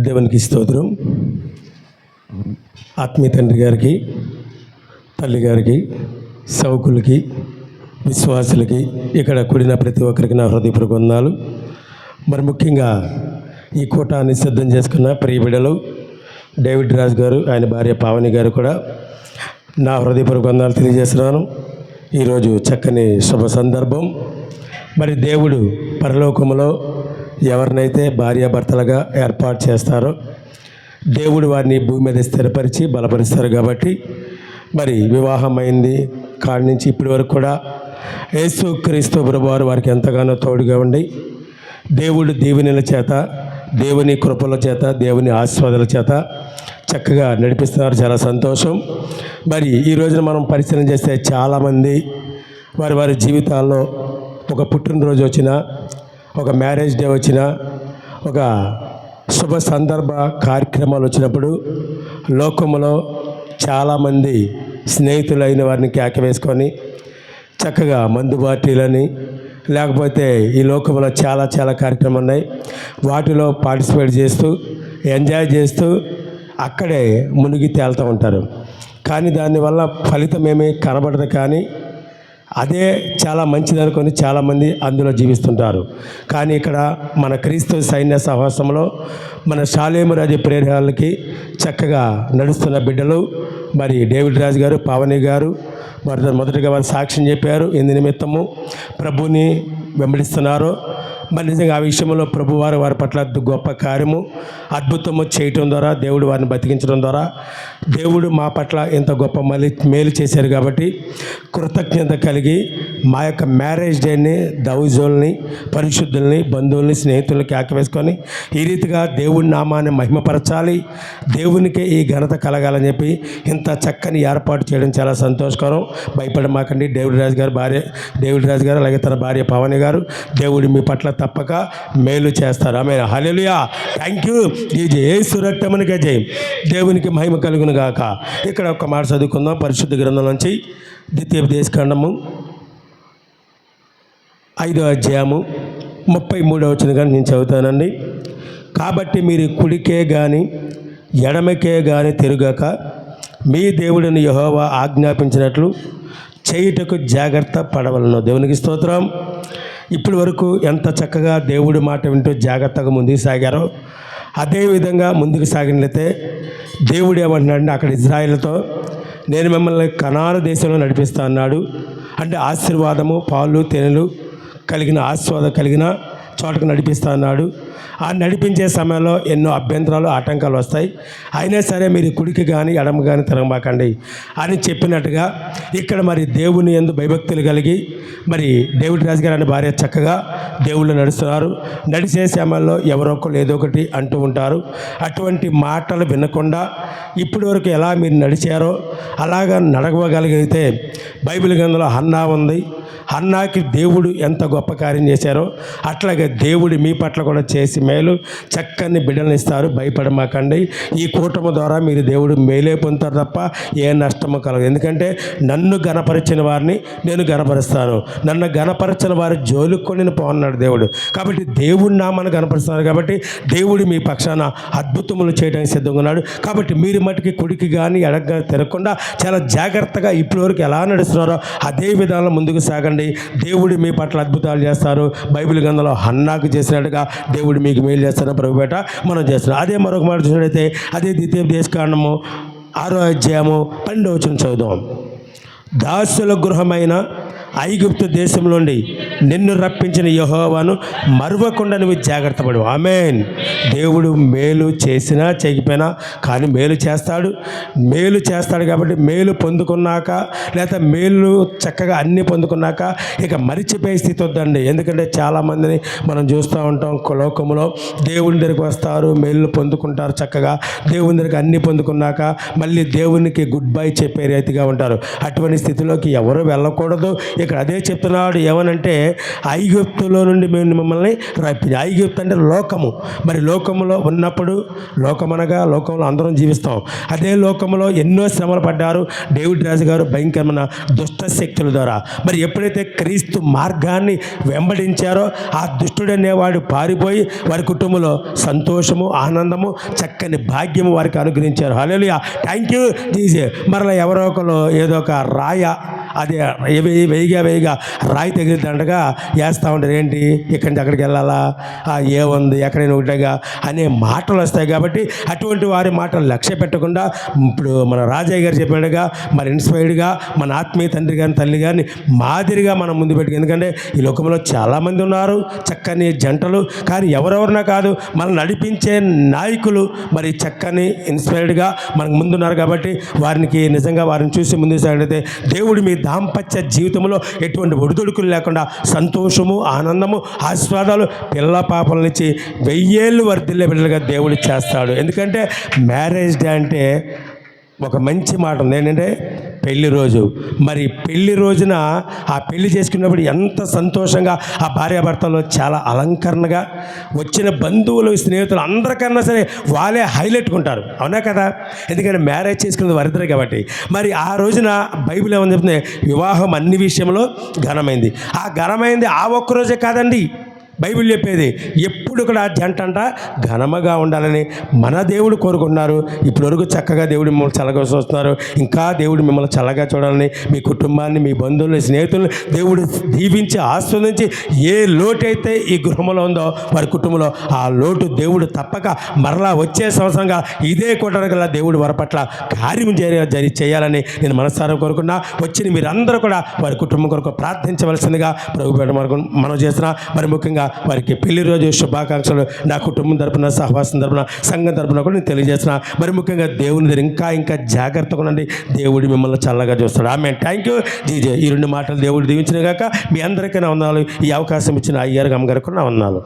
దేవునికి స్తోత్రం. ఆత్మీయ తండ్రి గారికి తల్లి గారికి సౌకులకి విశ్వాసులకి ఇక్కడ కూడిన ప్రతి ఒక్కరికి నా హృదయపూర్వక వందనాలు. మరి ముఖ్యంగా ఈ కూటాన్ని సిద్ధం చేసుకున్న ప్రియబిడలు డేవిడ్ రాజు గారు ఆయన భార్య పావని గారు కూడా నా హృదయపూర్వక వందనాలు తెలియజేస్తున్నాను. ఈరోజు చక్కని శుభ సందర్భం. మరి దేవుడు పరలోకములో ఎవరినైతే భార్యాభర్తలుగా ఏర్పాటు చేస్తారో దేవుడు వారిని భూమి మీద స్థిరపరిచి బలపరుస్తారు కాబట్టి మరి వివాహమైంది కాడి నుంచి ఇప్పటి వరకు కూడా యేసు క్రీస్తు ప్రభువారు వారికి ఎంతగానో తోడుగా ఉండి దేవుడు దీవెనల చేత దేవుని కృపల చేత దేవుని ఆశీర్వాదాల చేత చక్కగా నడిపిస్తున్నారు. చాలా సంతోషం. మరి ఈ రోజున మనం పరిశీలన చేస్తే చాలామంది వారి వారి జీవితాల్లో ఒక పుట్టినరోజు వచ్చినా ఒక మ్యారేజ్ డే వచ్చినా ఒక శుభ సందర్భ కార్యక్రమాలు వచ్చినప్పుడు లోకములో చాలామంది స్నేహితులైన వారిని కేక వేసుకొని చక్కగా మందు పార్టీలని లేకపోతే ఈ లోకంలో చాలా చాలా కార్యక్రమాలు ఉన్నాయి. వాటిలో పార్టిసిపేట్ చేస్తూ ఎంజాయ్ చేస్తూ అక్కడే మునిగి తేలుతూ ఉంటారు. కానీ దానివల్ల ఫలితం ఏమీ కనబడదు కానీ అదే చాలా మంచిది అనుకొని చాలామంది అందులో జీవిస్తుంటారు. కానీ ఇక్కడ మన క్రీస్తు సైన్య సహవాసంలో మన శాలేమురాజు రాజు చక్కగా నడుస్తున్న బిడ్డలు మరి డేవిడ్ రాజు గారు పావని గారు మరి మొదటిగా వారు సాక్ష్యం చెప్పారు. ఎందు నిమిత్తము ప్రభుని వెంబడిస్తున్నారో మరి నిజంగా ఆ విషయంలో ప్రభువారు వారి పట్ల గొప్ప కార్యము అద్భుతము చేయటం ద్వారా దేవుడు వారిని బతికించడం ద్వారా దేవుడు మా పట్ల ఇంత గొప్ప మలి మేలు చేశారు కాబట్టి కృతజ్ఞత కలిగి మా యొక్క మ్యారేజ్ డేని దౌజుల్ని పరిశుద్ధుల్ని బంధువుల్ని స్నేహితుల్ని కేకవేసుకొని ఈ రీతిగా దేవుడి నామాన్ని మహిమపరచాలి. దేవునికే ఈ ఘనత కలగాలని చెప్పి ఇంత చక్కని ఏర్పాటు చేయడం చాలా సంతోషకరం. భయపడమాకండి డేవిడ్ రాజు గారు భార్య డేవిడ్ రాజు గారు అలాగే తన భార్య పవని గారు. దేవుడు మీ పట్ల తప్పక మేలు చేస్తారు? ఆమె హలెలుయా థ్యాంక్ యూ ఈ జయేసు రక్తమునికే జయం. దేవునికి మహిమ కలుగును గాక. ఇక్కడ ఒక మాట చదువుకుందాం. పరిశుద్ధ గ్రంథం నుంచి ద్వితీయ దేశఖండము ఐదో అధ్యాయము ముప్పై మూడో వచ్చిన కానీ నేను చదువుతానండి. కాబట్టి మీరు కుడికే కానీ ఎడమకే కానీ తిరుగక మీ దేవుడిని యహోవా ఆజ్ఞాపించినట్లు చేయుటకు జాగ్రత్త పడవలను. దేవునికి స్తోత్రం. ఇప్పటి వరకు ఎంత చక్కగా దేవుడి మాట వింటూ జాగ్రత్తగా ముందుకు సాగారో అదేవిధంగా ముందుకు సాగినట్లయితే దేవుడు ఏమంటున్నాడంటే అక్కడ ఇజ్రాయిల్తో నేను మిమ్మల్ని కనాను దేశంలో నడిపిస్తా అన్నాడు. అంటే ఆశీర్వాదము పాలు తేనెలు కలిగిన ఆస్వాదం కలిగిన చోటకు నడిపిస్తా అన్నాడు. ఆ నడిపించే సమయంలో ఎన్నో అభ్యంతరాలు ఆటంకాలు వస్తాయి. అయినా సరే మీరు కుడికి కానీ ఎడమ కానీ తిరగమాకండి అని చెప్పినట్టుగా ఇక్కడ మరి దేవుని ఎందు భయభక్తులు కలిగి మరి డేవిడ్ రాజు గారు అనే భార్య చక్కగా దేవుళ్ళు నడుస్తున్నారు. నడిచే సమయంలో ఎవరో ఒకరు ఏదో ఒకటి అంటూ ఉంటారు. అటువంటి మాటలు వినకుండా ఇప్పటి వరకు ఎలా మీరు నడిచారో అలాగా నడవగలిగితే బైబిల్ గ్రంథంలో హన్నా ఉంది. హన్నాకి దేవుడు ఎంత గొప్ప కార్యం చేశారో అలాగే దేవుడు మీ పట్ల కూడా చేసి మేలు. చక్కని బిడ్డలను ఇస్తారు. భయపడమాకండి. ఈ కూటమి ద్వారా మీరు దేవుడు మేలే పొందుతారు తప్ప ఏ నష్టము కలగదు. ఎందుకంటే నన్ను గణపరిచిన వారిని నేను గణపరుస్తాను. నన్ను గణపరచిన వారి జోలుకొని నేను పోన్నాడు దేవుడు. కాబట్టి దేవుడి నామాన్ని గణపరుస్తున్నారు కాబట్టి దేవుడు మీ పక్షాన అద్భుతములు చేయడానికి సిద్ధంగా ఉన్నాడు. కాబట్టి మీరు మటుకి కుడికి కానీ ఎడగా తిరగకుండా చాలా జాగ్రత్తగా ఇప్పటి వరకు ఎలా నడుస్తున్నారో అదే విధానంలో ముందుకు సాగండి. దేవుడు మీ పట్ల అద్భుతాలు చేస్తారు. బైబిల్ గంధలో హన్నాకు చేసినట్టుగా దేవుడు మీకు మేలు చేస్తారు ప్రభుపేట మనం చేస్తున్నాం. అదే మరొక మాట చూసినట్టయితే అదే ద్వితీయ దేశకాండము ఆరో అధ్యాయము పన్నెండవ వచ్చిన చదువుదాం. దాసుల గృహమైన ఐగుప్తు దేశంలోండి నిన్ను రప్పించిన యహోవాను మరువకుండా నువ్వు జాగ్రత్త పడు ఆమెన్. దేవుడు మేలు చేసినా చేయకపోయినా కానీ మేలు చేస్తాడు. మేలు చేస్తాడు కాబట్టి మేలు పొందుకున్నాక లేదా మేలు చక్కగా అన్నీ పొందుకున్నాక ఇక మరిచిపోయే స్థితి వద్దండి. ఎందుకంటే చాలామందిని మనం చూస్తూ ఉంటాం లోకములో దేవుని దగ్గరికి వస్తారు మేలు పొందుకుంటారు చక్కగా. దేవుని దగ్గరికి అన్నీ పొందుకున్నాక మళ్ళీ దేవునికి గుడ్ బై చెప్పే రీతిగా ఉంటారు. అటువంటి స్థితిలోకి ఎవరు వెళ్ళకూడదు. ఇక్కడ అదే చెప్తున్నాడు ఏమనంటే ఐగుప్తులో నుండి మేము మిమ్మల్ని రప్పింది ఐగుప్తు అంటే లోకము. మరి లోకములో ఉన్నప్పుడు లోకమనగా లోకంలో అందరం జీవిస్తాం. అదే లోకంలో ఎన్నో శ్రమలు పడ్డారు. డేవిడ్ రాజు గారు భయంకరమైన దుష్ట శక్తుల ద్వారా. మరి ఎప్పుడైతే క్రీస్తు మార్గాన్ని వెంబడించారో ఆ దుష్టుడు అనేవాడు పారిపోయి వారి కుటుంబంలో సంతోషము ఆనందము చక్కని భాగ్యము వారికి అనుగ్రహించారు. హలో థ్యాంక్ యూ జీజే మరలా ఎవరో ఒకరు ఏదో ఒక రాయ అది వేయిగా వేయిగా రాయి తగిలిద్దండగా వేస్తూ ఉంటారు ఏంటి? ఇక్కడి నుంచి అక్కడికి వెళ్ళాలా? ఏముంది? ఎక్కడైనా ఒకటిగా అనే మాటలు వస్తాయి కాబట్టి అటువంటి వారి మాటలు లక్ష్య పెట్టకుండా ఇప్పుడు మన రాజయ్య గారు చెప్పినట్టుగా మన ఇన్స్పైర్డ్గా మన ఆత్మీయ తండ్రి గారిని తల్లి గారిని మాదిరిగా మనం ముందు పెట్టుకు ఎందుకంటే ఈ లోకంలో చాలామంది ఉన్నారు చక్కని జంటలు కానీ ఎవరెవరినా కాదు మనం నడిపించే నాయకులు మరి చక్కని ఇన్స్పైర్డ్గా మనకు ముందున్నారు కాబట్టి వారికి నిజంగా వారిని చూసి ముందు సాగితే దేవుడు మీ దాంపత్య జీవితంలో ఎటువంటి ఒడిదుడుకులు లేకుండా సంతోషము ఆనందము ఆస్వాదాలు పిల్ల నుంచి వెయ్యేళ్ళు వర్ధిల్లే బిడ్డలుగా దేవుడు చేస్తాడు. ఎందుకంటే మ్యారేజ్ డే అంటే ఒక మంచి మాట ఉంది ఏంటంటే పెళ్ళి రోజు. మరి పెళ్ళి రోజున ఆ పెళ్ళి చేసుకున్నప్పుడు ఎంత సంతోషంగా ఆ భార్యాభర్తలు చాలా అలంకరణగా వచ్చిన బంధువులు స్నేహితులు అందరికన్నా సరే వాళ్ళే హైలైట్ ఉంటారు. అవునా కదా? ఎందుకంటే మ్యారేజ్ చేసుకున్నది వారిద్దరే కాబట్టి. మరి ఆ రోజున బైబిల్ ఏమని చెప్తుంది? వివాహం అన్ని విషయంలో ఘనమైంది. ఆ ఘనమైంది ఆ ఒక్క రోజే కాదండి. బైబిల్ చెప్పేది ఎప్పుడు కూడా జంట ఘనముగా ఉండాలని మన దేవుడు కోరుకుంటున్నారు. ఇప్పటివరకు చక్కగా దేవుడు మిమ్మల్ని చల్లగా చూస్తున్నారు. ఇంకా దేవుడు మిమ్మల్ని చల్లగా చూడాలని మీ కుటుంబాన్ని మీ బంధువుల్ని స్నేహితుల్ని దేవుడు దీవించి ఆస్వాదించి ఏ లోటు అయితే ఈ గృహంలో ఉందో వారి కుటుంబంలో ఆ లోటు దేవుడు తప్పక మరలా వచ్చే సంవత్సరంగా ఇదే కొట్టగల దేవుడు వారి పట్ల కార్యం జరి చేయాలని నేను మనస్సారం కోరుకున్నా. వచ్చిన మీరందరూ కూడా వారి కుటుంబం కొరకు ప్రార్థించవలసిందిగా ప్రభు మనం చేసిన మరి ముఖ్యంగా వారికి పెళ్ళి రోజు శుభాకాంక్షలు. నా కుటుంబం తరపున సహవాసం తరపున సంఘం తరపున కూడా నేను తెలియజేస్తున్నా. మరి ముఖ్యంగా దేవుని దగ్గర ఇంకా ఇంకా జాగ్రత్తగా ఉండండి. దేవుడు మిమ్మల్ని చల్లగా చూస్తాడు. ఆమె థ్యాంక్ యూ జీజే ఈ రెండు మాటలు దేవుడు దీవించిన గాక మీ అందరికీ నా ఉన్నాను ఈ అవకాశం ఇచ్చిన అయ్యారు అమ్మగారికి నా ఉన్నాను